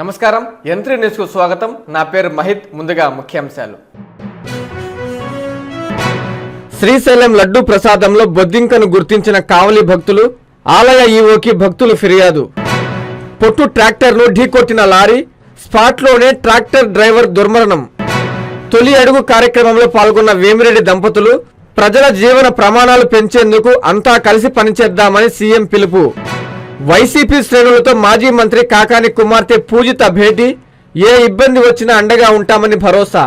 నమస్కారం. యంత్రి న్యూస్కు స్వాగతం. నా పేరు మహిత్ ముందుగా ముఖ్యాంశాలు. శ్రీశైలం లడ్డు ప్రసాదంలో బొద్దింకను గుర్తించిన కావలి భక్తులు ఆలయ ఈవోకి భక్తులు ఫిర్యాదు. పొట్టు ట్రాక్టర్ను ఢీకొట్టిన లారీ స్పాట్లోనే ట్రాక్టర్ డ్రైవర్ దుర్మరణం. తొలి అడుగు కార్యక్రమంలో పాల్గొన్న వేమిరెడ్డి దంపతులు ప్రజల జీవన ప్రమాణాలు పెంచేందుకు అంతా కలిసి పనిచేద్దామని సీఎం పిలుపు. వైసీపీ శ్రేణులతో మాజీ మంత్రి కాకాని కుమార్తె పూజిత భేటీ. ఏ ఇబ్బంది వచ్చినా అండగా ఉంటామని భరోసా.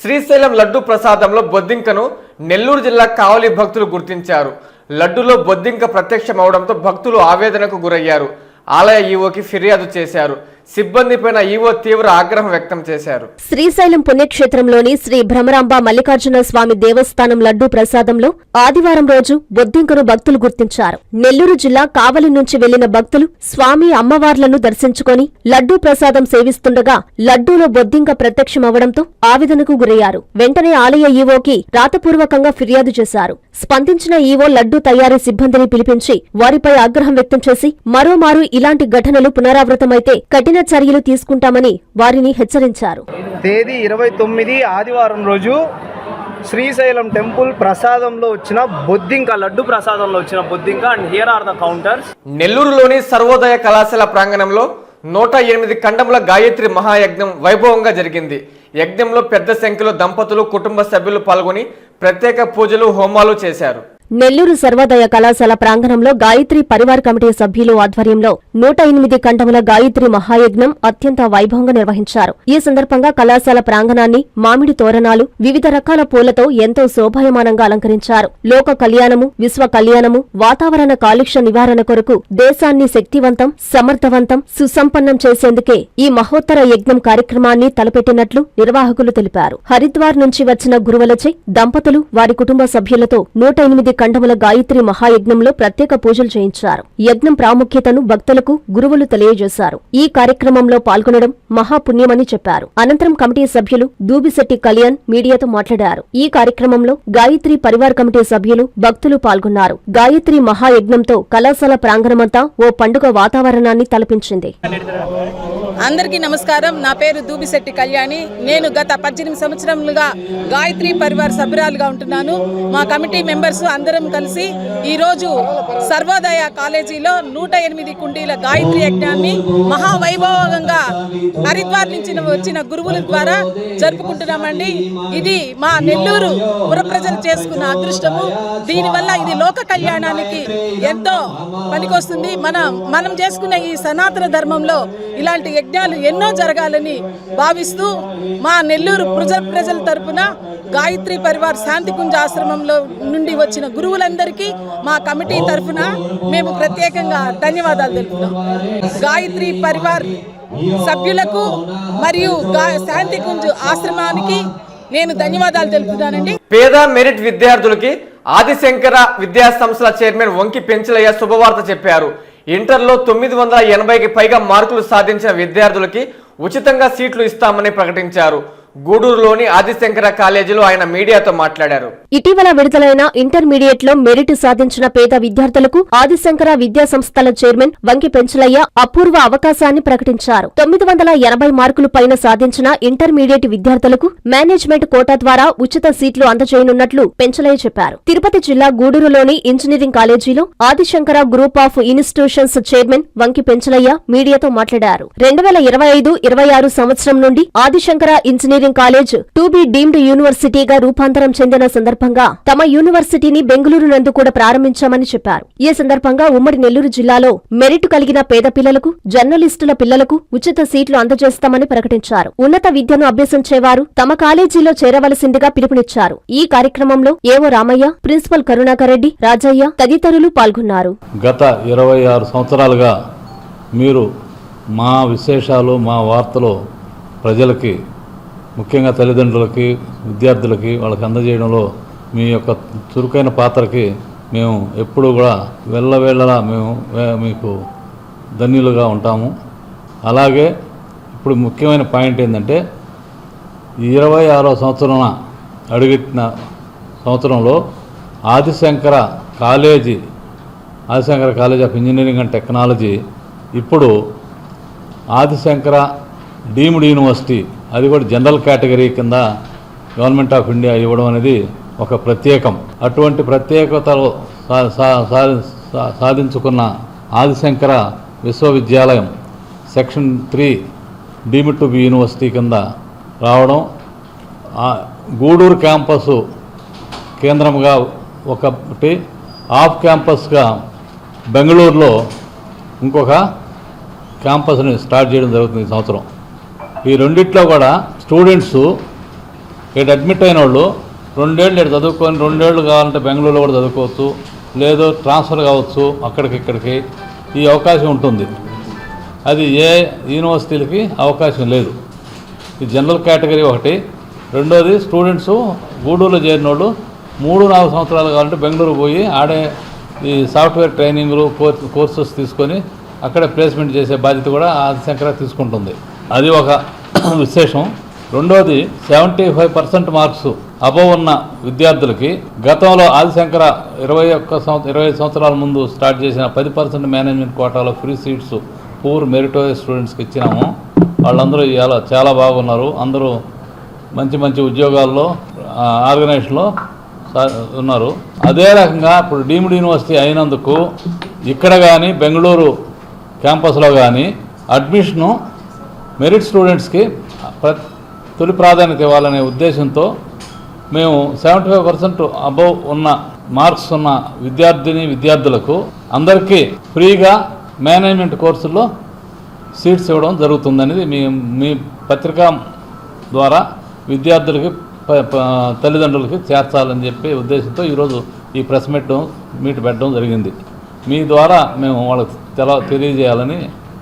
శ్రీశైలం లడ్డు ప్రసాదంలో బొద్దింకను నెల్లూరు జిల్లా కావలి భక్తులు గుర్తించారు. లడ్డులో బొద్దింక ప్రత్యక్షమవడంతో భక్తులు ఆవేదనకు గురయ్యారు. ఆలయ ఈవోకి ఫిర్యాదు చేశారు. సిబ్బందిపైన ఈవో తీవ్ర ఆగ్రహం వ్యక్తం చేశారు. శ్రీశైలం పుణ్యక్షేత్రంలోని శ్రీ భ్రమరాంబ మల్లికార్జున స్వామి దేవస్థానం లడ్డూ ప్రసాదంలో ఆదివారం రోజు బొద్దింకను భక్తులు గుర్తించారు. నెల్లూరు జిల్లా కావలి నుంచి వెళ్ళిన భక్తులు స్వామి అమ్మవార్లను దర్శించుకొని లడ్డూ ప్రసాదం సేవిస్తుండగా లడ్డూలో బొద్దింక ప్రత్యక్షమవడంతో ఆవేదనకు గురయ్యారు. వెంటనే ఆలయ ఈవోకి రాతపూర్వకంగా ఫిర్యాదు చేశారు. స్పందించిన ఈవో లడ్డూ తయారీ సిబ్బందిని పిలిపించి వారిపై ఆగ్రహం వ్యక్తం చేసి మరోమారు ఇలాంటి ఘటనలు పునరావృతమైతే కఠిన చర్యలు తీసుకుంటామని వారిని హెచ్చరించారు. తేదీ ఇరవై తొమ్మిది ఆదివారం రోజు శ్రీశైలం టెంపుల్ ప్రసాదంలో వచ్చిన బొద్దింక లడ్డు ప్రసాదంలో వచ్చిన బొద్దింక and here are the counters నెల్లూరులోని సర్వోదయ కళాశాల ప్రాంగణంలో నూట ఎనిమిది ఖండముల గాయత్రి మహాయజ్ఞం వైభవంగా జరిగింది. యజ్ఞంలో పెద్ద సంఖ్యలో దంపతులు కుటుంబ సభ్యులు పాల్గొని ప్రత్యేక పూజలు హోమాలు చేశారు. నెల్లూరు సర్వోదయ కళాశాల ప్రాంగణంలో గాయత్రి పరివార్ కమిటీ సభ్యులు ఆధ్వర్యంలో నూట ఎనిమిది కంఠముల గాయత్రి మహాయజ్ఞం అత్యంత వైభవంగా నిర్వహించారు. ఈ సందర్భంగా కళాశాల ప్రాంగణాన్ని మామిడి తోరణాలు వివిధ రకాల పూలతో ఎంతో శోభాయమానంగా అలంకరించారు. లోక కళ్యాణము విశ్వ కళ్యాణము వాతావరణ కాలుష్య నివారణ కొరకు దేశాన్ని శక్తివంతం సమర్థవంతం సుసంపన్నం చేసేందుకే ఈ మహోత్తర యజ్ఞం కార్యక్రమాన్ని తలపెట్టినట్లు నిర్వాహకులు తెలిపారు. హరిద్వార్ నుంచి వచ్చిన గురువులచే దంపతులు వారి కుటుంబ సభ్యులతో నూట ఎనిమిది ఖండముల గాయత్రి మహాయజ్ఞంలో ప్రత్యేక పూజలు చేయించారు. యజ్ఞం ప్రాముఖ్యతను భక్తులకు గురువులు తెలియజేశారు. ఈ కార్యక్రమంలో పాల్గొనడం మహాపుణ్యమని చెప్పారు. అనంతరం కమిటీ సభ్యులు దూబిశెట్టి కళ్యాణ్ మీడియాతో మాట్లాడారు. ఈ కార్యక్రమంలో గాయత్రి పరివార్ కమిటీ సభ్యులు భక్తులు పాల్గొన్నారు. గాయత్రి మహాయజ్ఞంతో కళాశాల ప్రాంగణమంతా ఓ పండుగ వాతావరణాన్ని తలపించింది. అందరికీ నమస్కారం. నా పేరు దూబిశెట్టి కళ్యాణి. నేను గత పద్దెనిమిది సంవత్సరములుగా గాయత్రి పరివార్ సభ్యురాలుగా ఉంటున్నాను. మా కమిటీ మెంబర్స్ అందరం కలిసి ఈరోజు సర్వోదయ కాలేజీలో నూట ఎనిమిది కుండీల గాయత్రి యజ్ఞాన్ని మహావైభవంగా హరిద్వార్ నుంచి వచ్చిన గురువుల ద్వారా జరుపుకుంటున్నామండి. ఇది మా నెల్లూరు పురప్రజలు చేసుకున్న అదృష్టము. దీనివల్ల ఇది లోక కళ్యాణానికి ఎంతో పనికొస్తుంది. మన మనం చేసుకున్న ఈ సనాతన ధర్మంలో ఇలాంటి యజ్ఞాలు ఎన్నో జరగాలని భావిస్తూ మా నెల్లూరు ప్రజ ప్రజల తరపున గాయత్రి పరివార్ శాంతికుంజ ఆశ్రమంలో నుండి వచ్చిన గురువులందరికీ మా కమిటీ తరఫున మేము ప్రత్యేకంగా ధన్యవాదాలు తెలుపుతున్నాం. గాయత్రి పరివార్ సభ్యులకు మరియు శాంతికుంజ్ ఆశ్రమానికి నేను ధన్యవాదాలు తెలుపుతున్నానండి. పేద మెరిట్ విద్యార్థులకి ఆదిశంకర విద్యా సంస్థల చైర్మన్ వంకి పెంచలయ్య శుభవార్త చెప్పారు. ఇంటర్లో తొమ్మిది వందల ఎనభైకి పైగా మార్కులు సాధించిన విద్యార్థులకి ఉచితంగా సీట్లు ఇస్తామని ప్రకటించారు. గూడూరులోని ఆదిశంకర కాలేజీలో ఆయన మీడియాతో మాట్లాడారు. ఇటీవల విడుదలైన ఇంటర్మీడియట్లో మెరిట్ సాధించిన పేద విద్యార్థులకు ఆదిశంకర విద్యా సంస్థల చైర్మన్ వంకి పెంచలయ్య అపూర్వ అవకాశాన్ని ప్రకటించారు. తొమ్మిది వందల ఎనభై మార్కులు పైన సాధించిన ఇంటర్మీడియట్ విద్యార్థులకు మేనేజ్మెంట్ కోటా ద్వారా ఉచిత సీట్లు అందజేయనున్నట్లు పెంచలయ్య చెప్పారు. తిరుపతి జిల్లా గూడూరులోని ఇంజనీరింగ్ కాలేజీలో Adishankara group of institutions chairman Vanki Penchalaiah మీడియాతో మాట్లాడారు. రెండు వేల ఇరవై ఐదు ఇరవై ఆరు సంవత్సరం నుండి Adishankara engineering college to be deemed యూనివర్సిటీగా రూపాంతరం చెందిన సందర్భంగా తమ యూనివర్సిటీని బెంగళూరు నందు కూడా ప్రారంభించామని చెప్పారు. ఈ సందర్భంగా ఉమ్మడి నెల్లూరు జిల్లాలో మెరిట్ కలిగిన పేద పిల్లలకు జర్నలిస్టుల పిల్లలకు ఉచిత సీట్లు అందజేస్తామని ప్రకటించారు. ఉన్నత విద్యను అభ్యసించేవారు తమ కాలేజీలో చేరవలసిందిగా పిలుపునిచ్చారు. ఈ కార్యక్రమంలో ఏవో రామయ్య ప్రిన్సిపల్ కరుణాకర్ రెడ్డి రాజయ్య తదితరులు పాల్గొన్నారు. గత ఇరవై ఆరు సంవత్సరాలుగా మీరు మా విశేషాలు మా వార్తలు ప్రజలకి ముఖ్యంగా తల్లిదండ్రులకి విద్యార్థులకి వాళ్ళకి అందజేయడంలో మీ యొక్క చురుకైన పాత్రకి మేము ఎప్పుడూ కూడా వెళ్ళవేళలా మేము మీకు ధన్యులుగా ఉంటాము. అలాగే ఇప్పుడు ముఖ్యమైన పాయింట్ ఏంటంటే ఇరవై ఆరో సంవత్సరం అడుగెట్టిన సంవత్సరంలో Adishankara college Adishankara college of engineering and technology ఇప్పుడు ఆదిశంకర డీమ్డ్ యూనివర్సిటీ అది కూడా జనరల్ కేటగిరీ కింద గవర్నమెంట్ ఆఫ్ ఇండియా ఇవ్వడం అనేది ఒక ప్రత్యేకం. అటువంటి ప్రత్యేకతలు సాధించుకున్న ఆదిశంకర విశ్వవిద్యాలయం section three deemed to be university కింద రావడం గూడూరు క్యాంపస్ కేంద్రంగా ఒకటి ఆఫ్ క్యాంపస్గా బెంగళూరులో ఇంకొక క్యాంపస్ని స్టార్ట్ చేయడం జరుగుతుంది ఈ సంవత్సరం. ఈ రెండిట్లో కూడా స్టూడెంట్స్ ఇక్కడ అడ్మిట్ అయిన వాళ్ళు రెండేళ్ళు ఇక్కడ చదువుకొని రెండేళ్ళు కావాలంటే బెంగళూరులో కూడా చదువుకోవచ్చు లేదు ట్రాన్స్ఫర్ కావచ్చు అక్కడికి ఇక్కడికి ఈ అవకాశం ఉంటుంది. అది ఏ యూనివర్సిటీలకి అవకాశం లేదు. ఈ జనరల్ కేటగిరీ ఒకటి. రెండోది స్టూడెంట్స్ గూడూరులో చేరిన వాళ్ళు మూడు నాలుగు సంవత్సరాలు కావాలంటే బెంగళూరు పోయి ఆడే ఈ సాఫ్ట్వేర్ ట్రైనింగ్లు కోర్సెస్ తీసుకొని అక్కడే ప్లేస్మెంట్ చేసే బాధ్యత కూడా ఆదిశంకర తీసుకుంటుంది. అది ఒక విశేషం. రెండోది seventy five percent marks above ఉన్న విద్యార్థులకి గతంలో ఆదిశంకర ఇరవై ఒక్క సంవత్సరం ఇరవై సంవత్సరాల ముందు స్టార్ట్ చేసిన పది పర్సెంట్ మేనేజ్మెంట్ కోటాలో ఫ్రీ సీట్స్ పూర్ మెరిటోరియస్ స్టూడెంట్స్కి ఇచ్చినాము. వాళ్ళందరూ ఇవాళ చాలా బాగున్నారు. అందరూ మంచి మంచి ఉద్యోగాల్లో ఆర్గనైజేషన్లో ఉన్నారు. అదే రకంగా ఇప్పుడు డీమ్డ్ యూనివర్సిటీ అయినందుకు ఇక్కడ కానీ బెంగళూరు క్యాంపస్లో కానీ అడ్మిషను మెరిట్ స్టూడెంట్స్కి ప్ర తొలి ప్రాధాన్యత ఇవ్వాలనే ఉద్దేశంతో మేము సెవెంటీ ఫైవ్ పర్సెంట్ అబవ్ ఉన్న మార్క్స్ ఉన్న విద్యార్థిని విద్యార్థులకు అందరికీ ఫ్రీగా మేనేజ్మెంట్ కోర్సుల్లో సీట్స్ ఇవ్వడం జరుగుతుందనేది మీ మీ పత్రికా ద్వారా విద్యార్థులకి ప- తల్లిదండ్రులకి చేర్చాలని చెప్పి ఉద్దేశంతో ఈరోజు ఈ ప్రెస్ మీట్ మీట్ పెట్టడం జరిగింది. మీ ద్వారా మేము వాళ్ళకి తెల తెలియజేయాలని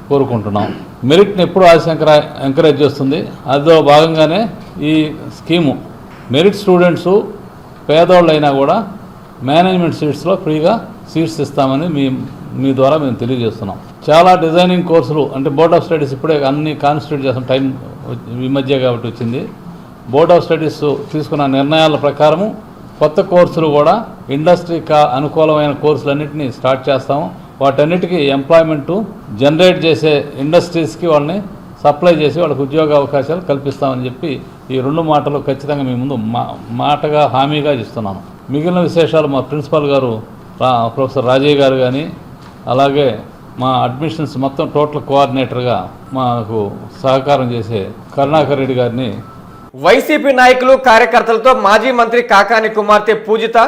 కోరుకుంటున్నాం. మెరిట్ని ఎప్పుడు ఆశంకర ఎంకరేజ్ చేస్తుంది? అదో భాగంగానే ఈ స్కీము. మెరిట్ స్టూడెంట్సు పేదోళ్ళు అయినా కూడా మేనేజ్మెంట్ సీట్స్లో ఫ్రీగా సీట్స్ ఇస్తామని మీ మీ ద్వారా మేము తెలియజేస్తున్నాం. చాలా డిజైనింగ్ కోర్సులు అంటే బోర్డ్ ఆఫ్ స్టడీస్ ఇప్పుడే అన్ని కాన్స్టిట్యూట్ చేసిన టైం ఈ మధ్య కాబట్టి వచ్చింది. బోర్డ్ ఆఫ్ స్టడీస్ తీసుకున్న నిర్ణయాల ప్రకారము కొత్త కోర్సులు కూడా ఇండస్ట్రీ కా అనుకూలమైన కోర్సులన్నింటినీ స్టార్ట్ చేస్తాము. వాటన్నిటికీ ఎంప్లాయ్మెంటు జనరేట్ చేసే ఇండస్ట్రీస్కి వాళ్ళని సప్లై చేసి వాళ్ళకి ఉద్యోగ అవకాశాలు కల్పిస్తామని చెప్పి ఈ రెండు మాటలు ఖచ్చితంగా మీ ముందు మా మాటగా హామీగా ఇస్తున్నాను. మిగిలిన విశేషాలు మా ప్రిన్సిపాల్ గారు రా ప్రొఫెసర్ రాజయ్య గారు కానీ అలాగే మా అడ్మిషన్స్ మొత్తం టోటల్ కోఆర్డినేటర్గా మాకు సహకారం చేసే కరుణాకర్ రెడ్డి గారిని వైసీపీ నాయకులు కార్యకర్తలతో మాజీ మంత్రి కాకాని కుమార్తె పూజిత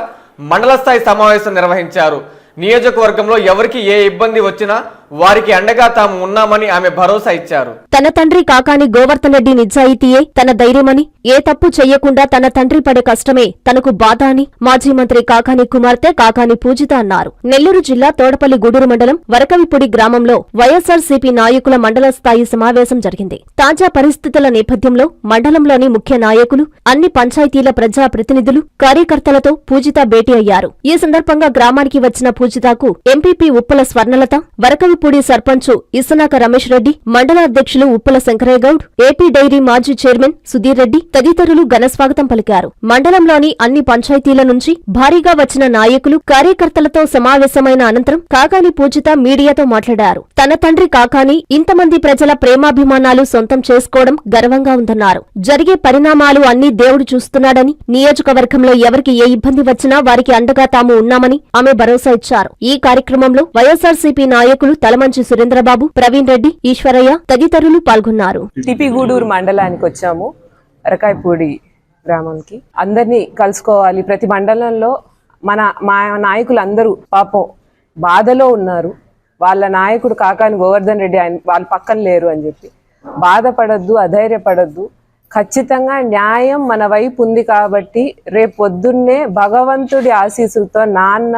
మండల స్థాయి సమావేశం నిర్వహించారు. నియోజకవర్గంలో ఎవరికి ఏ ఇబ్బంది వచ్చినా వారికి అండగా తాము ఉన్నామని ఆమె భరోసా ఇచ్చారు. తన తండ్రి కాకాని గోవర్ధన్ రెడ్డి నిజాయితీయే తన ధైర్యమని ఏ తప్పు చెయ్యకుండా తన తండ్రి పడే కష్టమే తనకు బాధ అని మాజీ మంత్రి కాకాని కుమార్తె కాకాని పూజిత అన్నారు. నెల్లూరు జిల్లా తోడపల్లి గూడూరు మండలం వరకవిపూడి గ్రామంలో వైఎస్ఆర్సీపీ నాయకుల మండల స్థాయి సమావేశం జరిగింది. తాజా పరిస్థితుల నేపథ్యంలో మండలంలోని ముఖ్య నాయకులు అన్ని పంచాయతీల ప్రజా ప్రతినిధులు కార్యకర్తలతో పూజిత భేటీ అయ్యారు. ఈ సందర్భంగా గ్రామానికి వచ్చిన పూజితకు ఎంపీపీ ఉప్పల స్వర్ణలత వరకవి వరకవిపూడి సర్పంచ్ ఇసునాక రమేష్ రెడ్డి మండల అధ్యక్షులు ఉప్పల శంకరయ్య గౌడ్ ఏపీ డైరీ మాజీ చైర్మన్ సుధీర్ రెడ్డి తదితరులు ఘనస్వాగతం పలికారు. మండలంలోని అన్ని పంచాయతీల నుంచి భారీగా వచ్చిన నాయకులు కార్యకర్తలతో సమావేశమైన అనంతరం కాకాని పూజిత మీడియాతో మాట్లాడారు. తన తండ్రి కాకాని ఇంతమంది ప్రజల ప్రేమాభిమానాలు సొంతం చేసుకోవడం గర్వంగా ఉందన్నారు. జరిగే పరిణామాలు అన్ని దేవుడు చూస్తున్నాడని నియోజకవర్గంలో ఎవరికి ఏ ఇబ్బంది వచ్చినా వారికి అండగా తాము ఉన్నామని ఆమె భరోసా ఇచ్చారు. ఈ కార్యక్రమంలో వైఎస్సార్సీపీ నాయకులు తలమంచి సురేంద్రబాబు ప్రవీణ్ రెడ్డి ఈశ్వరయ్య తదితరులు పాల్గొన్నారు. టిపిగూడూరు మండలానికి వచ్చాము అరకాయపూడి గ్రామానికి. అందరినీ కలుసుకోవాలి. ప్రతి మండలంలో మన మా నాయకులు అందరూ పాపం బాధలో ఉన్నారు. వాళ్ళ నాయకుడు కాకాని గోవర్ధన్ రెడ్డి ఆయన వాళ్ళ పక్కన లేరు అని చెప్పి. బాధపడద్దు అధైర్యపడద్దు. ఖచ్చితంగా న్యాయం మన వైపు ఉంది కాబట్టి రేపు పొద్దున్నే భగవంతుడి ఆశీస్సులతో నాన్న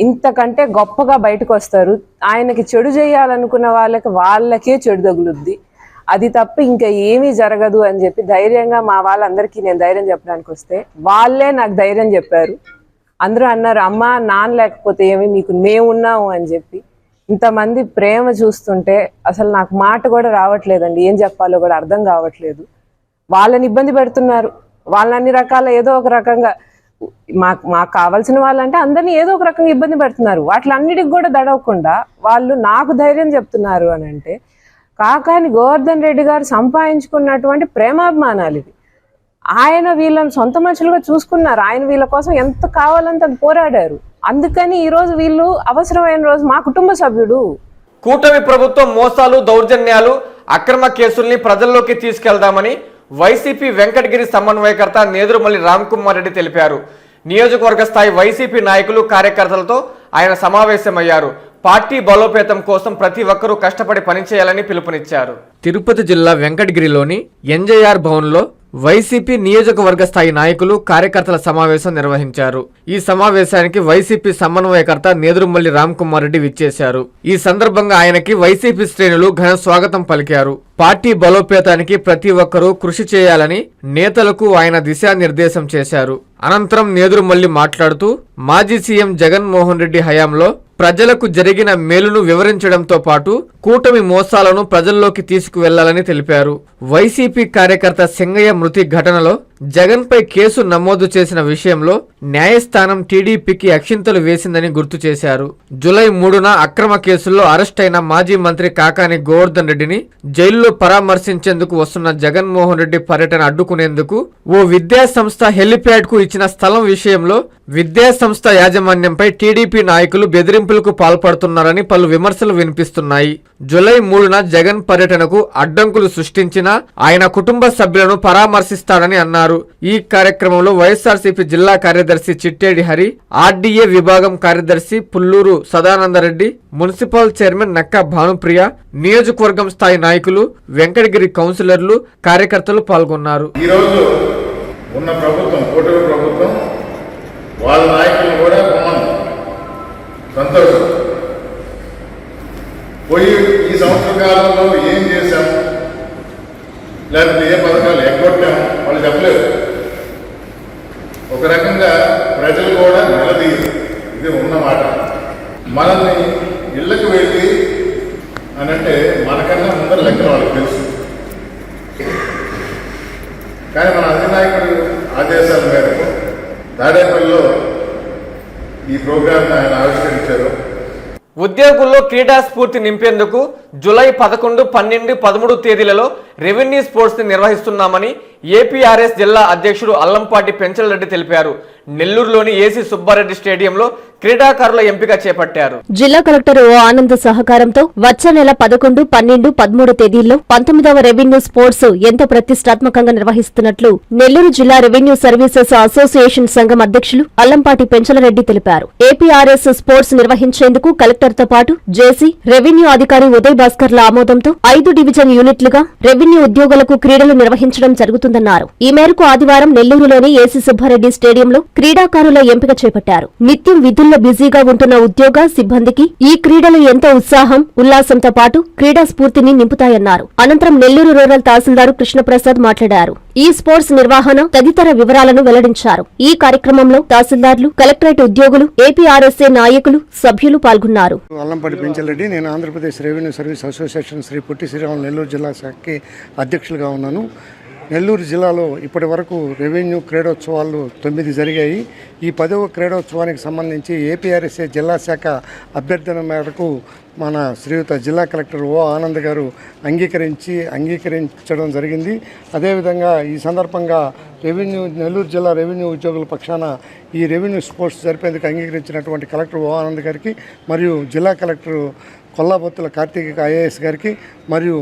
ఇంతకంటే గొప్పగా బయటకు వస్తారు. ఆయనకి చెడు చేయాలనుకున్న వాళ్ళకి వాళ్ళకే చెడు తగులుద్ది. అది తప్ప ఇంకా ఏమీ జరగదు అని చెప్పి ధైర్యంగా మా వాళ్ళందరికీ నేను ధైర్యం చెప్పడానికి వస్తే వాళ్ళే నాకు ధైర్యం చెప్పారు. అందరూ అన్నారు అమ్మ నాన్న లేకపోతే ఏమి? మీకు మేమున్నాము అని చెప్పి. ఇంతమంది ప్రేమ చూస్తుంటే అసలు నాకు మాట కూడా రావట్లేదండి. ఏం చెప్పాలో కూడా అర్థం కావట్లేదు. వాళ్ళని ఇబ్బంది పెడుతున్నారు. వాళ్ళని అన్ని రకాల ఏదో ఒక రకంగా మాకు మాకు కావాల్సిన వాళ్ళంటే అందరినీ ఏదో ఒక రకంగా ఇబ్బంది పెడుతున్నారు. వాటిలన్నిటికి కూడా దడవకుండా వాళ్ళు నాకు ధైర్యం చెప్తున్నారు అని అంటే కాకాని గోవర్ధన్ రెడ్డి గారు సంపాదించుకున్నటువంటి ప్రేమాభిమానాలు ఇవి. ఆయన వీళ్ళని సొంత మనుషులుగా చూసుకున్నారు. ఆయన వీళ్ళ కోసం ఎంత కావాలంత అది పోరాడారు. అందుకని ఈరోజు వీళ్ళు అవసరమైన రోజు మా కుటుంబ సభ్యుడు. కూటమి ప్రభుత్వం మోసాలు దౌర్జన్యాలు అక్రమ కేసుల్ని ప్రజల్లోకి తీసుకెళ్దామని వైసీపీ వెంకటగిరి సమన్వయకర్త నేదురుమల్లి రామ్కుమార్ రెడ్డి తెలిపారు. నియోజకవర్గ స్థాయి వైసీపీ నాయకులు కార్యకర్తలతో ఆయన సమావేశమయ్యారు. పార్టీ బలోపేతం కోసం ప్రతి ఒక్కరూ కష్టపడి పనిచేయాలని పిలుపునిచ్చారు. తిరుపతి జిల్లా వెంకటగిరిలోని ఎన్జేఆర్ భవన్లో వైసీపీ నియోజకవర్గ స్థాయి నాయకులు కార్యకర్తల సమావేశం నిర్వహించారు. ఈ సమావేశానికి వైసీపీ సమన్వయకర్త నేదురుమల్లి రామ్కుమార్ రెడ్డి విచ్చేశారు. ఈ సందర్భంగా ఆయనకి వైసీపీ శ్రేణులు ఘన స్వాగతం పలికారు. పార్టీ బలోపేతానికి ప్రతి ఒక్కరూ కృషి చేయాలని నేతలకు ఆయన దిశానిర్దేశం చేశారు. అనంతరం నేదురుమల్లి మాట్లాడుతూ మాజీ సీఎం జగన్మోహన్ రెడ్డి హయాంలో ప్రజలకు జరిగిన మేలును వివరించడంతో పాటు కూటమి మోసాలను ప్రజల్లోకి తీసుకువెళ్ళాలని తెలిపారు. వైసీపీ కార్యకర్త సింగయ్య మృతి ఘటనలో జగన్పై కేసు నమోదు చేసిన విషయంలో న్యాయస్థానం టీడీపీకి అక్షింతలు వేసిందని గుర్తు చేశారు. జులై మూడున అక్రమ కేసుల్లో అరెస్ట్ అయిన మాజీ మంత్రి కాకాని గోవర్ధన్ రెడ్డిని జైల్లో పరామర్శించేందుకు వస్తున్న జగన్మోహన్ రెడ్డి పర్యటన అడ్డుకునేందుకు ఓ విద్యా సంస్థ ఇచ్చిన స్థలం విషయంలో విద్యా సంస్థ యాజమాన్యంపై టీడీపీ నాయకులు బెదిరింపులకు పాల్పడుతున్నారని పలు విమర్శలు వినిపిస్తున్నాయి. జులై మూడున జగన్ పర్యటనకు అడ్డంకులు సృష్టించినా ఆయన కుటుంబ సభ్యులను పరామర్శిస్తాడని అన్నారు. ఈ కార్యక్రమంలో వైఎస్ఆర్సీపీ జిల్లా కార్యదర్శి చిట్టేడి హరి ఆర్డీఏ విభాగం కార్యదర్శి పుల్లూరు సదానందరెడ్డి మున్సిపల్ చైర్మన్ నక్క భానుప్రియ నియోజకవర్గం స్థాయి నాయకులు వెంకటగిరి కౌన్సిలర్లు కార్యకర్తలు పాల్గొన్నారు. ఈరోజు ఉన్న ప్రభుత్వం కూటమి ప్రభుత్వం వాళ్ళ కూడా సంతోషం. పోయి ఈ సంవత్సర కాలంలో ఏం చేశాము లేకపోతే ఏ పథకాలు వాళ్ళు ఒక రకంగా ప్రజలు కూడా నిలదీయరు. ఇది ఉన్నమాట మనల్ని ఇళ్ళకి వెళ్ళి అని అంటే మనకన్నా ముందర లెక్కలు వాళ్ళకి తెలుసు. కానీ మన అధినాయకుడు ఆదేశాల మేరకు తాడేపల్లిలో ఈ ప్రోగ్రాంను ఆయన ఆవిష్కరించారు. ఉద్యోగుల్లో క్రీడా స్ఫూర్తి నింపేందుకు జులై పదకొండు పన్నెండు పదమూడు తేదీలలో రెవెన్యూ స్పోర్ట్స్ని నిర్వహిస్తున్నామని ఏపీఆర్ఎస్ జిల్లా అధ్యక్షుడు అల్లంపాటి పెంచలరెడ్డి తెలిపారు. నెల్లూరులోని ఏసీ సుబ్బారెడ్డి స్టేడియంలో క్రీడాకారుల ఎంపిక చేపట్టారు. జిల్లా కలెక్టర్ ఓ ఆనంద్ సహకారంతో వచ్చే నెల పదకొండు పన్నెండు పదమూడు తేదీల్లో పంతొమ్మిదవ రెవెన్యూ స్పోర్ట్స్ ఎంతో ప్రతిష్టాత్మకంగా నిర్వహిస్తున్నట్లు నెల్లూరు జిల్లా రెవెన్యూ సర్వీసెస్ అసోసియేషన్ సంఘం అధ్యక్షులు అల్లంపాటి పెంచలరెడ్డి తెలిపారు. ఏపీఆర్ఎస్ స్పోర్ట్స్ నిర్వహించేందుకు కలెక్టర్తో పాటు జేసీ రెవెన్యూ అధికారి ఉదయ్ భాస్కర్ల ఆమోదంతో ఐదు డివిజన్ యూనిట్లుగా రెవెన్యూ ఉద్యోగులకు క్రీడలు నిర్వహించడం జరుగుతుందన్నారు. ఈ మేరకు ఆదివారం నెల్లూరులోని ఏసీ సుబ్బారెడ్డి స్టేడియంలో క్రీడాకారుల ఎంపిక చేపట్టారు. నిత్యం విధుల్లో బిజీగా ఉంటున్న ఉద్యోగ సిబ్బందికి ఈ క్రీడలు ఎంతో ఉత్సాహం ఉల్లాసంతో పాటు క్రీడా స్ఫూర్తిని నింపుతాయన్నారు. అనంతరం నెల్లూరు రూరల్ తహసీల్దారు కృష్ణప్రసాద్ మాట్లాడారు. ఈ స్పోర్ట్స్ నిర్వహణ తదితర వివరాలను వెల్లడించారు. ఈ కార్యక్రమంలో తహసీల్దార్లు కలెక్టరేట్ ఉద్యోగులు ఏపీఆర్ఎస్ఏ నాయకులు సభ్యులు పాల్గొన్నారు. పెంచలరెడ్డి నేను Andhra Pradesh revenue service association Shri Potti Sriramulu Nellore జిల్లా శాఖకి అధ్యక్షులుగా ఉన్నాను. నెల్లూరు జిల్లాలో ఇప్పటి వరకు రెవెన్యూ క్రీడోత్సవాలు తొమ్మిది జరిగాయి. ఈ పదవ క్రీడోత్సవానికి సంబంధించి ఏపీఆర్ఎస్ఏ జిల్లా శాఖ అభ్యర్థన మేరకు మన శ్రీయుత జిల్లా కలెక్టర్ ఓ ఆనంద్ గారు అంగీకరించి అంగీకరించడం జరిగింది. అదేవిధంగా ఈ సందర్భంగా రెవెన్యూ నెల్లూరు జిల్లా రెవెన్యూ ఉద్యోగుల పక్షాన ఈ రెవెన్యూ స్పోర్ట్స్ జరిపేందుకు అంగీకరించినటువంటి కలెక్టర్ ఓ ఆనంద్ గారికి మరియు జిల్లా కలెక్టర్ కొల్లాబొత్తుల కార్తీక ఐఏఎస్ గారికి మరియు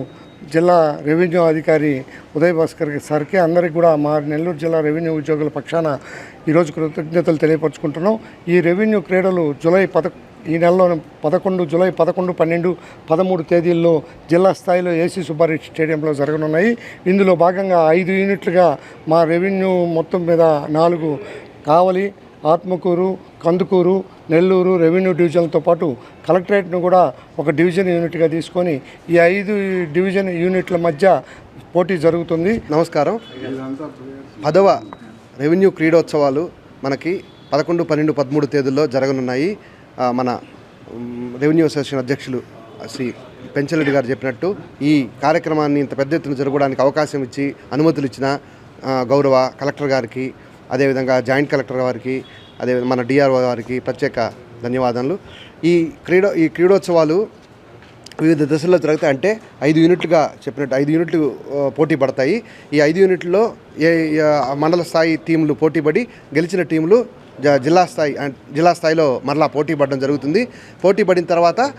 జిల్లా రెవెన్యూ అధికారి ఉదయ్ భాస్కర్ సార్కి అందరికి కూడా మా నెల్లూరు జిల్లా రెవెన్యూ ఉద్యోగుల పక్షాన ఈరోజు కృతజ్ఞతలు తెలియపరుచుకుంటున్నాం. ఈ రెవెన్యూ క్రీడలు జూలై పద ఈ నెలలో పదకొండు జూలై పదకొండు పన్నెండు పదమూడు తేదీల్లో జిల్లా స్థాయిలో ఏసీ సుబ్బారెడ్డి స్టేడియంలో జరగనున్నాయి. ఇందులో భాగంగా ఐదు యూనిట్లుగా మా రెవెన్యూ మొత్తం మీద నాలుగు కావలి ఆత్మకూరు కందుకూరు నెల్లూరు రెవెన్యూ డివిజన్లతో పాటు కలెక్టరేట్ను కూడా ఒక డివిజన్ యూనిట్గా తీసుకొని ఈ ఐదు డివిజన్ యూనిట్ల మధ్య పోటీ జరుగుతుంది. నమస్కారం. పదవ రెవెన్యూ క్రీడోత్సవాలు మనకి పదకొండు పన్నెండు పదమూడు తేదీల్లో జరగనున్నాయి. మన రెవెన్యూ అసోసియేషన్ అధ్యక్షులు శ్రీ పెంచలరెడ్డి గారు చెప్పినట్టు ఈ కార్యక్రమాన్ని ఇంత పెద్ద ఎత్తున జరగడానికి అవకాశం ఇచ్చి అనుమతులు ఇచ్చిన గౌరవ కలెక్టర్ గారికి అదేవిధంగా జాయింట్ కలెక్టర్ వారికి అదే మన డిఆర్ఓ వారికి ప్రత్యేక ధన్యవాదాలు ఈ క్రీడ ఈ క్రీడోత్సవాలు వివిధ దశల్లో జరుగుతాయి అంటే ఐదు యూనిట్లుగా చెప్పినట్టు ఐదు యూనిట్లు పోటీ పడతాయి. ఈ ఐదు యూనిట్లో ఏ మండల స్థాయి టీంలు పోటీ పడి గెలిచిన టీంలు జిల్లా స్థాయి జిల్లా స్థాయిలో మరలా పోటీ పడడం జరుగుతుంది. పోటీ పడిన తర్వాత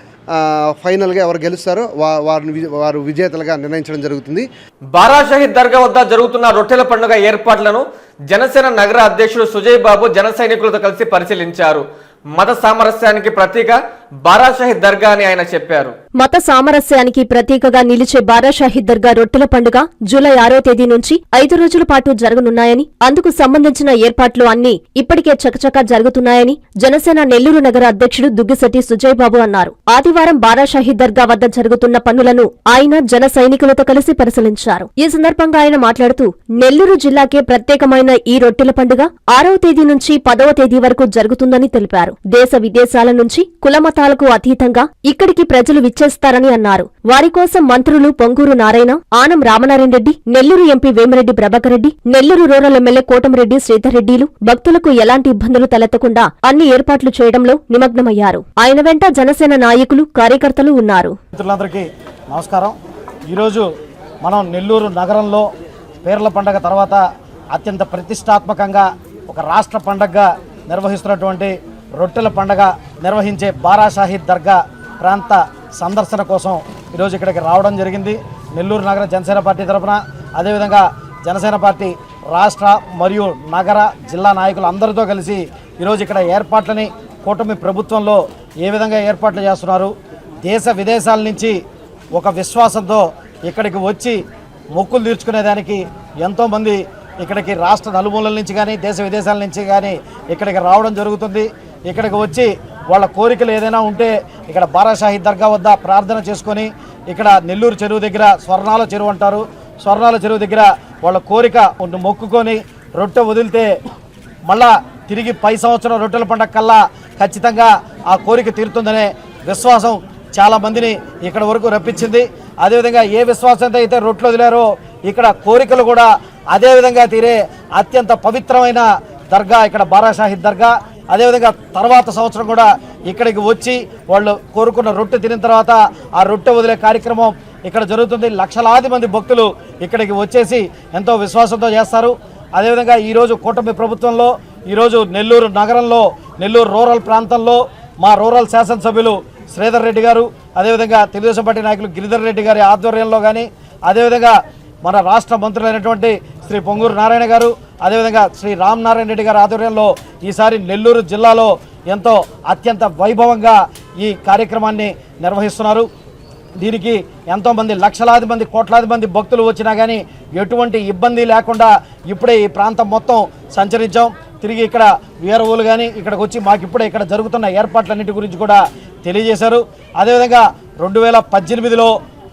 ఫైనల్గా ఎవరు గెలుస్తారో వారిని వి- వారు విజేతలుగా నిర్ణయించడం జరుగుతుంది. బారాషహీద్ దర్గా వద్ద జరుగుతున్న రొట్టెల పండుగ ఏర్పాట్లను జనసేన నగర అధ్యక్షుడు సుజయ్ బాబు జన సైనికులతో కలిసి పరిశీలించారు. మత సామరస్యానికి ప్రతీక బారాషాహిద్ దర్గా అని ఆయన చెప్పారు. మత సామరస్యానికి ప్రతీకగా నిలిచే బారాషాహిద్ దర్గా రొట్టెల పండుగ జూలై ఆరో తేదీ నుంచి ఐదు రోజుల పాటు జరగనున్నాయని అందుకు సంబంధించిన ఏర్పాట్లు అన్నీ ఇప్పటికే చకచకా జరుగుతున్నాయని జనసేన నెల్లూరు నగర అధ్యక్షుడు దుగ్గిశెట్టి సుజయ్ బాబు అన్నారు. ఆదివారం బారాషాహిద్ దర్గా వద్ద జరుగుతున్న పనులను ఆయన జన సైనికులతో కలిసి పరిశీలించారు. ఈ సందర్భంగా ఆయన మాట్లాడుతూ నెల్లూరు జిల్లాకే ప్రత్యేకమైన ఈ రొట్టెల పండుగ ఆరవ తేదీ నుంచి పదవ తేదీ వరకు జరుగుతుందని తెలిపారు. దేశ విదేశాల నుంచి కులమత కులమతాలకు అతీతంగా ఇక్కడికి ప్రజలు విచ్చేస్తారని అన్నారు. వారి కోసం మంత్రులు Ponguru Narayana Anam Ramanarayana Reddy Nellore MP Vemireddy Prabhakar Reddy Nellore rural MLA Kotamreddy శ్రీధర్రెడ్డిలు భక్తులకు ఎలాంటి ఇబ్బందులు తలెత్తకుండా అన్ని ఏర్పాట్లు చేయడంలో నిమగ్నమయ్యారు. ఆయన వెంట జనసేన నాయకులు కార్యకర్తలు ఉన్నారు. నమస్కారం. ఈరోజు మనం నెల్లూరు నగరంలో పేర్ల పండగ తర్వాత అత్యంత ప్రతిష్టాత్మకంగా ఒక రాష్ట్ర పండగగా నిర్వహిస్తున్నటువంటి రొట్టెల పండగ నిర్వహించే బారాషాహీద్ దర్గా ప్రాంత సందర్శన కోసం ఈరోజు ఇక్కడికి రావడం జరిగింది. నెల్లూరు నగర జనసేన పార్టీ తరఫున అదేవిధంగా జనసేన పార్టీ రాష్ట్ర మరియు నగర జిల్లా నాయకులు అందరితో కలిసి ఈరోజు ఇక్కడ ఏర్పాట్లని కూటమి ప్రభుత్వంలో ఏ విధంగా ఏర్పాట్లు చేస్తున్నారు. దేశ విదేశాల నుంచి ఒక విశ్వాసంతో ఇక్కడికి వచ్చి మొక్కులు తీర్చుకునేదానికి ఎంతోమంది ఇక్కడికి రాష్ట్ర నలుమూలల నుంచి కానీ దేశ విదేశాల నుంచి కానీ ఇక్కడికి రావడం జరుగుతుంది. ఇక్కడికి వచ్చి వాళ్ళ కోరికలు ఏదైనా ఉంటే ఇక్కడ బారాషాహి దర్గా వద్ద ప్రార్థన చేసుకొని ఇక్కడ నెల్లూరు చెరువు దగ్గర స్వర్ణాల చెరువు అంటారు. స్వర్ణాల చెరువు దగ్గర వాళ్ళ కోరిక మొక్కుకొని రొట్టె వదిలితే మళ్ళా తిరిగి పై సంవత్సరం రొట్టెల పండగ కల్లా ఖచ్చితంగా ఆ కోరిక తీరుతుందనే విశ్వాసం చాలా మందిని ఇక్కడ వరకు రప్పించింది. అదేవిధంగా ఏ విశ్వాసంతో అయితే రొట్టెలు వదిలారో ఇక్కడ కోరికలు కూడా అదేవిధంగా తీరే అత్యంత పవిత్రమైన దర్గా ఇక్కడ బారాషాహిద్ దర్గా. అదేవిధంగా తర్వాత సంవత్సరం కూడా ఇక్కడికి వచ్చి వాళ్ళు కోరుకున్న రొట్టె తినిన తర్వాత ఆ రొట్టె వదిలే కార్యక్రమం ఇక్కడ జరుగుతుంది. లక్షలాది మంది భక్తులు ఇక్కడికి వచ్చేసి ఎంతో విశ్వాసంతో చేస్తారు. అదేవిధంగా ఈరోజు కూటమి ప్రభుత్వంలో ఈరోజు నెల్లూరు నగరంలో నెల్లూరు రూరల్ ప్రాంతంలో మా రూరల్ శాసనసభ్యులు శ్రీధర్ రెడ్డి గారు అదేవిధంగా తెలుగుదేశం పార్టీ నాయకులు గిరిధర్ రెడ్డి గారి ఆధ్వర్యంలో కానీ అదేవిధంగా మన రాష్ట్ర మంత్రులైనటువంటి శ్రీ పొంగూరు నారాయణ గారు అదేవిధంగా శ్రీ రామ్ నారాయణ రెడ్డి గారి ఆధ్వర్యంలో ఈసారి నెల్లూరు జిల్లాలో ఎంతో అత్యంత వైభవంగా ఈ కార్యక్రమాన్ని నిర్వహిస్తున్నారు. దీనికి ఎంతోమంది లక్షలాది మంది కోట్లాది మంది భక్తులు వచ్చినా కానీ ఎటువంటి ఇబ్బంది లేకుండా ఇప్పుడే ఈ ప్రాంతం మొత్తం సంచరించాం. తిరిగి ఇక్కడ వీరవులు కానీ ఇక్కడికి వచ్చి మాకు ఇప్పుడే ఇక్కడ జరుగుతున్న ఏర్పాట్లన్నిటి గురించి కూడా తెలియజేశారు. అదేవిధంగా రెండు వేల పద్దెనిమిదిలో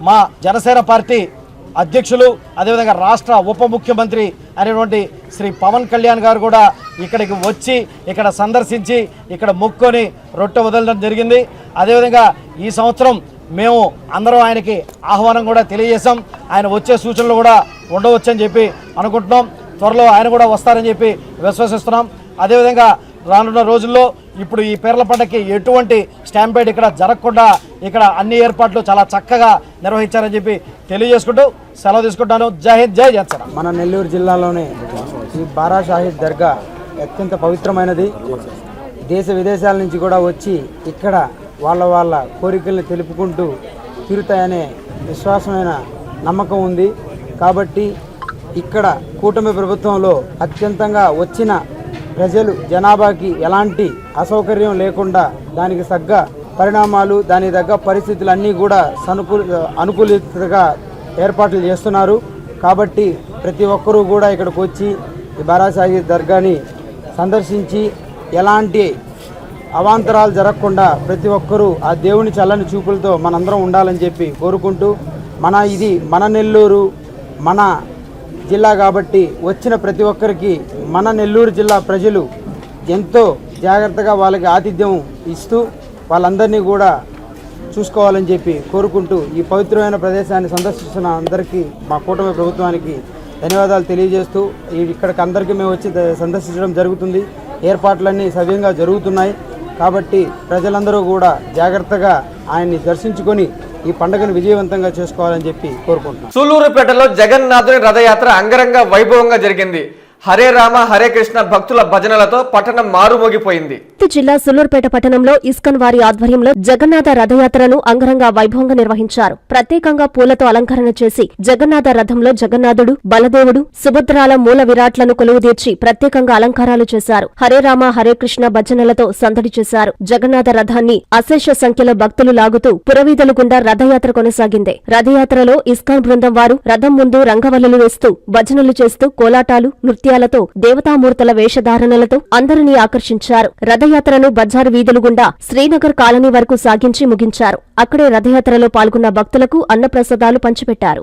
మా జనసేన పార్టీ అధ్యక్షులు అదేవిధంగా రాష్ట్ర ఉప ముఖ్యమంత్రి అనేటువంటి శ్రీ పవన్ కళ్యాణ్ గారు కూడా ఇక్కడికి వచ్చి ఇక్కడ సందర్శించి ఇక్కడ మొక్కొని రొట్టె వదలడం జరిగింది. అదేవిధంగా ఈ సంవత్సరం మేము అందరం ఆయనకి ఆహ్వానం కూడా తెలియజేశాం. ఆయన వచ్చే సూచనలు కూడా ఉండవచ్చని చెప్పి అనుకుంటున్నాం. త్వరలో ఆయన కూడా వస్తారని చెప్పి విశ్వసిస్తున్నాం. అదేవిధంగా రానున్న రోజుల్లో ఇప్పుడు ఈ పేర్ల పండగకి ఎటువంటి స్టాంపేడ్ ఇక్కడ జరగకుండా ఇక్కడ అన్ని ఏర్పాట్లు చాలా చక్కగా నిర్వహించారని చెప్పి తెలియజేసుకుంటూ సెలవు తీసుకుంటాను. జై హింద్ జై జనసేన. మన నెల్లూరు జిల్లాలోని ఈ బారా షాహిద్ దర్గా అత్యంత పవిత్రమైనది. దేశ విదేశాల నుంచి కూడా వచ్చి ఇక్కడ వాళ్ళ వాళ్ళ కోరికల్ని తెలుపుకుంటూ తీరుతాయనే విశ్వాసమైన నమ్మకం ఉంది. కాబట్టి ఇక్కడ కూటమి ప్రభుత్వంలో అత్యంతంగా వచ్చిన ప్రజలు జనాభాకి ఎలాంటి అసౌకర్యం లేకుండా దానికి తగ్గ పరిణామాలు దానికి తగ్గ పరిస్థితులు అన్నీ కూడా సనుకూల అనుకూలితగా ఏర్పాట్లు చేస్తున్నారు. కాబట్టి ప్రతి ఒక్కరూ కూడా ఇక్కడికి వచ్చి ఈ బారాసాహి దర్గాని సందర్శించి ఎలాంటి అవాంతరాలు జరగకుండా ప్రతి ఒక్కరూ ఆ దేవుని చల్లని చూపులతో మనందరం ఉండాలని చెప్పి కోరుకుంటూ మన ఇది మన నెల్లూరు మన జిల్లా కాబట్టి వచ్చిన ప్రతి ఒక్కరికి మన నెల్లూరు జిల్లా ప్రజలు ఎంతో జాగ్రత్తగా వాళ్ళకి ఆతిథ్యం ఇస్తూ వాళ్ళందరినీ కూడా చూసుకోవాలని చెప్పి కోరుకుంటూ ఈ పవిత్రమైన ప్రదేశాన్ని సందర్శిస్తున్న అందరికీ మా కూటమి ప్రభుత్వానికి ధన్యవాదాలు తెలియజేస్తూ ఇక్కడికి అందరికీ మేము వచ్చి సందర్శించడం జరుగుతుంది. ఏర్పాట్లన్నీ సవ్యంగా జరుగుతున్నాయి. కాబట్టి ప్రజలందరూ కూడా జాగ్రత్తగా ఆయన్ని దర్శించుకొని ఈ పండుగను విజయవంతంగా చేసుకోవాలని చెప్పి కోరుకుంటున్నాను. సూలూరుపేటలో జగన్నాథుని రథయాత్ర అంగరంగ వైభవంగా జరిగింది. హరే రామ హరే కృష్ణ భక్తుల భజనలతో పట్టణం మారుమోగిపోయింది. జిల్లా సులూర్పేట పట్టణంలో ఇస్కాన్ వారి ఆధ్వర్యంలో జగన్నాథ రథయాత్రను అంగరంగ వైభవంగా నిర్వహించారు. ప్రత్యేకంగా పూలతో అలంకరణ చేసి జగన్నాథ రథంలో జగన్నాథుడు బలదేవుడు సుభద్రాల మూల విరాట్లను కొలువుదీర్చి ప్రత్యేకంగా అలంకారాలు చేశారు. హరే రామ హరే కృష్ణ భజనలతో సందడి చేశారు. జగన్నాథ రథాన్ని అశేష సంఖ్యలో భక్తులు లాగుతూ పురవీధుల గుండా రథయాత్ర కొనసాగింది. రథయాత్రలో ఇస్కాన్ బృందం వారు రథం ముందు రంగవల్లులు వేస్తూ భజనలు చేస్తూ కోలాటాలు నృత్యాలతో దేవతామూర్తుల వేషధారణలతో అందరినీ ఆకర్షించారు. రథయాత్రను బజారు వీధులు గుండా శ్రీనగర్ కాలనీ వరకు సాగించి ముగించారు. అక్కడే రథయాత్రలో పాల్గొన్న భక్తులకు అన్నప్రసాదాలు పంచిపెట్టారు.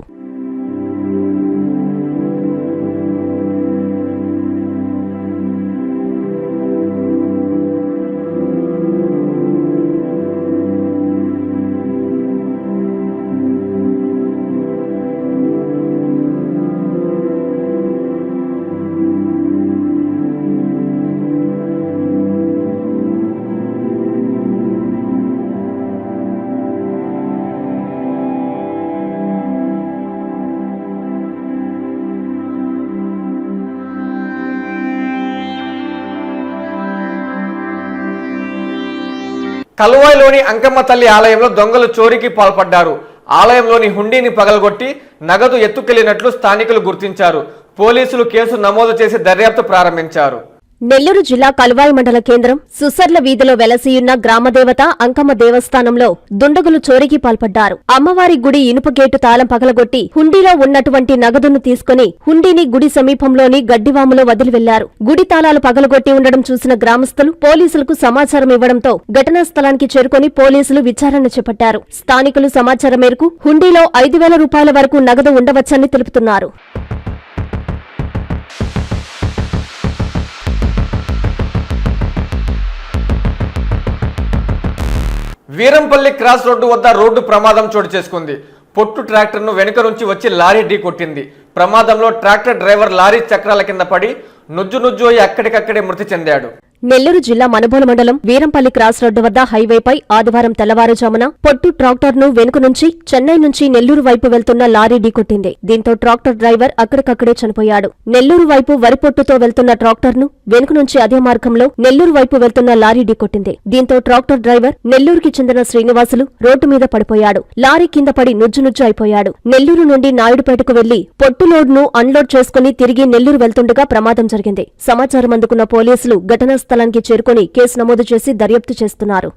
కలువాయిలోని అంకమ్మ తల్లి ఆలయంలో దొంగలు చోరీకి పాల్పడ్డారు. ఆలయంలోని హుండీని పగలగొట్టి నగదు ఎత్తుకెళ్ళినట్లు స్థానికులు గుర్తించారు. పోలీసులు కేసు నమోదు చేసి దర్యాప్తు ప్రారంభించారు. నెల్లూరు జిల్లా కలువాయి మండల కేంద్రం సుసర్ల వీధిలో వెలసియున్న గ్రామదేవత అంకమ్మ దేవస్థానంలో దుండగులు చోరీకి పాల్పడ్డారు. అమ్మవారి గుడి ఇనుప గేటు తాళం పగలగొట్టి హుండీలో ఉన్నటువంటి నగదును తీసుకుని హుండీని గుడి సమీపంలోని గడ్డివాములో వదిలి వెళ్ళారు గుడి తాళాలు పగలగొట్టి ఉండడం చూసిన గ్రామస్తులు పోలీసులకు సమాచారం ఇవ్వడంతో ఘటనా స్థలానికి చేరుకొని పోలీసులు విచారణ చేపట్టారు. స్థానికులు సమాచారం మేరకు హుండీలో ఐదు వేల రూపాయల వరకు నగదు ఉండవచ్చని తెలుపుతున్నారు. వీరంపల్లి క్రాస్ రోడ్డు వద్ద రోడ్డు ప్రమాదం చోటు చేసుకుంది. పొట్టు ట్రాక్టర్ను వెనుక నుంచి వచ్చి లారీ ఢీ కొట్టింది. ప్రమాదంలో ట్రాక్టర్ డ్రైవర్ లారీ చక్రాల కింద పడి నుజ్జు నుజ్జు అయి అక్కడికక్కడే మృతి చెందాడు. నెల్లూరు జిల్లా మనుబోలు మండలం వీరంపల్లి క్రాస్ రోడ్డు వద్ద హైవేపై ఆదివారం తెల్లవారుజామున పొట్టు ట్రాక్టర్ను వెనుక నుంచి చెన్నై నుంచి నెల్లూరు వైపు వెళ్తున్న లారీ ఢీకొట్టింది. దీంతో ట్రాక్టర్ డ్రైవర్ అక్కడికక్కడే చనిపోయాడు. నెల్లూరు వైపు వరి పొట్టుతో వెళ్తున్న ట్రాక్టర్ను వెనుక నుంచి అదే మార్గంలో నెల్లూరు వైపు వెళ్తున్న లారీ ఢీకొట్టింది. దీంతో ట్రాక్టర్ డ్రైవర్ నెల్లూరుకి చెందిన శ్రీనివాసులు రోడ్డు మీద పడిపోయాడు. లారీ కింద పడి నుజ్జునుజ్జు అయిపోయాడు. నెల్లూరు నుండి నాయుడుపేటకు వెళ్ళి పొట్టు లోడ్ను అన్లోడ్ చేసుకుని తిరిగి నెల్లూరు వెళ్తుండగా ప్రమాదం జరిగింది. సమాచారం అందుకున్న పోలీసులు ఘటనా స్థలానికి చేరుకుని కేసు నమోదు చేసి దర్యాప్తు చేస్తున్నారు.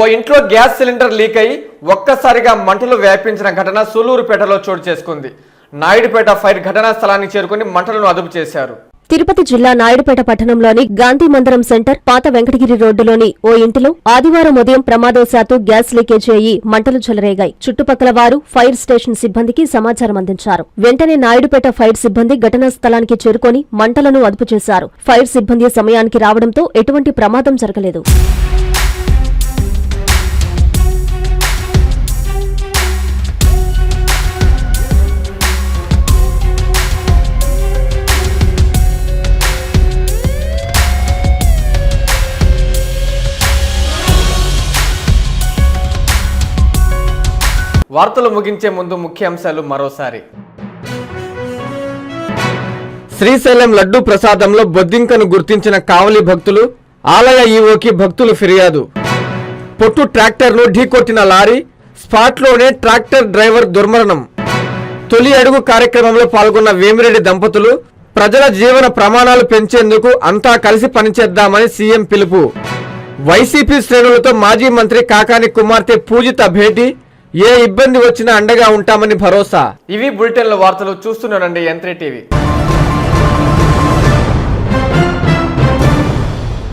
ఓ ఇంట్లో గ్యాస్ సిలిండర్ లీక్ అయి ఒక్కసారిగా మంటలు వ్యాపించిన ఘటన సూలూరుపేటలో చోటు చేసుకుంది. నాయుడుపేట ఫైర్ ఘటనా స్థలానికి చేరుకుని మంటలను అదుపు చేశారు. తిరుపతి జిల్లా నాయుడుపేట పట్టణంలోని గాంధీ మందిరం సెంటర్ పాత వెంకటగిరి రోడ్డులోని ఓ ఇంటిలో ఆదివారం ఉదయం ప్రమాదవశాత్తు గ్యాస్ లీకేజీ అయ్యి మంటలు చెలరేగాయి. చుట్టుపక్కల వారు ఫైర్ స్టేషన్ సిబ్బందికి సమాచారం అందించారు. వెంటనే నాయుడుపేట ఫైర్ సిబ్బంది ఘటనా స్థలానికి చేరుకొని మంటలను అదుపు చేశారు ఫైర్ సిబ్బంది సమయానికి రావడంతో ఎటువంటి ప్రమాదం జరగలేదు. వార్తలు ముగించే ముందు ముఖ్యాంశాలు మరోసారి. శ్రీశైలం లడ్డు ప్రసాదంలో బొద్దింకను గుర్తించిన కావలి భక్తులు ఆలయ ఈవోకి భక్తులు ఫిర్యాదు. పొట్టు ట్రాక్టర్ను ఢీకొట్టిన లారీ స్పాట్లోనే ట్రాక్టర్ డ్రైవర్ దుర్మరణం. తొలి అడుగు కార్యక్రమంలో పాల్గొన్న వేమిరెడ్డి దంపతులు ప్రజల జీవన ప్రమాణాలు పెంచేందుకు అంతా కలిసి పనిచేద్దామని సీఎం పిలుపు. వైసీపీ శ్రేణులతో మాజీ మంత్రి కాకాని కుమార్తె పూజిత భేటీ ఏ ఇబ్బంది వచ్చినా అండగా ఉంటామని భరోసా. ఇవి బులెటిన్ల వార్తలు చూస్తున్నానండి ఎంత్రీ టీవీ